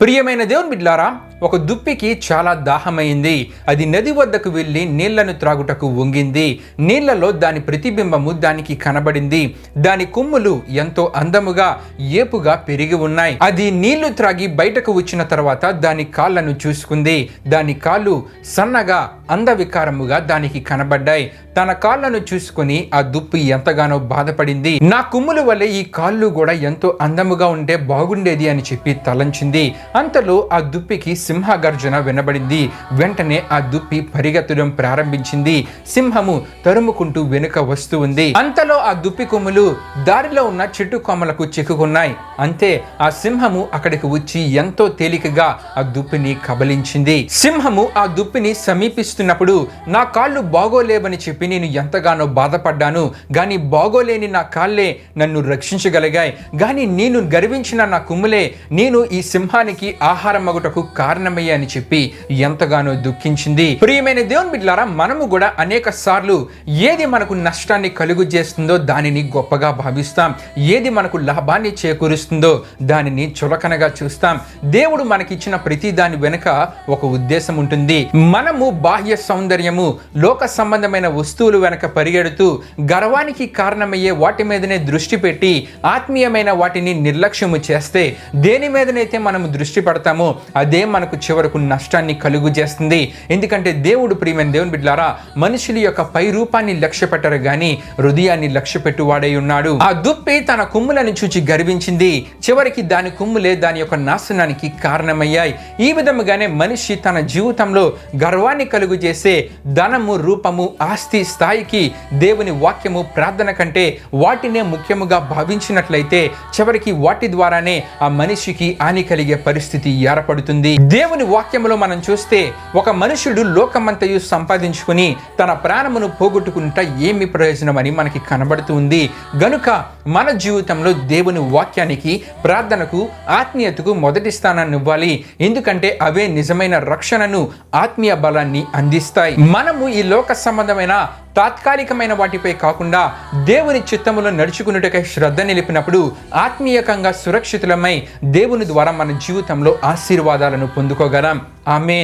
ప్రియమైన దేవుని బిడ్లారా ఒక దుప్పికి చాలా దాహమైంది. అది నది వద్దకు వెళ్ళి నీళ్ళను త్రాగుటకు వంగింది. నీళ్ళలో దాని ప్రతిబింబము దానికి కనబడింది. దాని కొమ్ములు ఎంతో అందముగా ఏపుగా పెరిగి ఉన్నాయి. అది నీళ్ళు త్రాగి బయటకు వచ్చిన తర్వాత దాని కాళ్ళను చూసుకుంది. దాని కాళ్ళు సన్నగా అందవికారముగా దానికి కనబడ్డాయి. తన కాళ్ళను చూసుకొని ఆ దుప్పి ఎంతగానో బాధపడింది. నా కొమ్ముల వల్లే ఈ కాళ్ళు కూడా ఎంతో అందముగా ఉంటే బాగుండేది అని చెప్పి తలంచింది. అంతలో ఆ దుప్పికి సింహగర్జన వినబడింది. వెంటనే ఆ దుప్పి పరిగెత్తడం ప్రారంభించింది. సింహము తరుముకుంటూ వెనుక వస్తూ ఉంది. అంతలో ఆ దుప్పి కొమ్ములు దారిలో ఉన్న చెట్టు కొమ్మలకు చిక్కుకున్నాయి. అంతే ఆ సింహము అక్కడికి వచ్చి ఎంతో తేలికగా ఆ దుప్పిని కబలించింది. సింహము ఆ దుప్పిని సమీపిస్తున్నప్పుడు నా కాళ్ళు బాగోలేవని చెప్పి నేను ఎంతగానో బాధపడ్డాను. గాని బాగోలేని నా కాళ్ళే నన్ను రక్షించగలిగాయి. కానీ నేను గర్వించిన నా కుమ్ములే నేను ఈ సింహానికి ఆహారం మగుటకు కారణమయ్యా అని చెప్పి ఎంతగానో దుఃఖించింది. ప్రియమైన దేవుని బిడ్లారా మనము కూడా అనేక సార్లు ఏది మనకు నష్టాన్ని కలుగు చేస్తుందో దానిని గొప్పగా భావిస్తాం. ఏది మనకు లాభాన్ని చేకూరుస్తుందో దానిని చులకనగా చూస్తాం. దేవుడు మనకిచ్చిన ప్రతి దాని వెనుక ఒక ఉద్దేశం ఉంటుంది. మనము బాహ్య సౌందర్యము లోక సంబంధమైన వస్తువులు వెనక పరిగెడుతూ గర్వానికి కారణమయ్యే వాటి మీదనే దృష్టి పెట్టి ఆత్మీయమైన వాటిని నిర్లక్ష్యము చేస్తే దేని మీదనైతే మనము దృష్టి పెడతామో అదే మనకు చివరకు నష్టాన్ని కలుగు చేస్తుంది. ఎందుకంటే దేవుడు ప్రియమైన దేవుని బిడ్డారా మనుషుల యొక్క పై రూపాన్ని లక్ష్య పెట్టరు గాని హృదయాన్ని లక్ష్య పెట్టువాడై ఉన్నాడు. ఆ దుప్పి తన కొమ్ములను చూచి గర్వించింది. చివరికి దాని కొమ్ములే దాని యొక్క నాశనానికి కారణమయ్యాయి. ఈ విధముగానే మనిషి తన జీవితంలో గర్వాన్ని కలుగు చేసే ధనము రూపము ఆస్తి స్థాయికి దేవుని వాక్యము ప్రార్థన కంటే వాటినే ముఖ్యముగా భావించినట్లయితే చివరికి వాటి ద్వారానే ఆ మనిషికి హాని కలిగే పరిస్థితి ఏర్పడుతుంది. దేవుని వాక్యములో మనం చూస్తే ఒక మనుషుడు లోకమంతయు సంపాదించుకుని తన ప్రాణమును పోగొట్టుకుంట ఏమి ప్రయోజనం అని మనకి కనబడుతుంది గనుక మన జీవితంలో దేవుని వాక్యానికి ప్రార్థనకు ఆత్మీయతకు మొదటి స్థానాన్ని ఇవ్వాలి. ఎందుకంటే అవే నిజమైన రక్షణను ఆత్మీయ బలాన్ని అందిస్తాయి. మనము ఈ లోక సంబంధమైన తాత్కాలికమైన వాటిపై కాకుండా దేవుని చిత్తములో నడుచుకున్నట్టుకై శ్రద్ధ నిలిపినప్పుడు ఆత్మీయకంగా సురక్షితులమై దేవుని ద్వారా మన జీవితంలో ఆశీర్వాదాలను పొందుకోగలం. ఆమె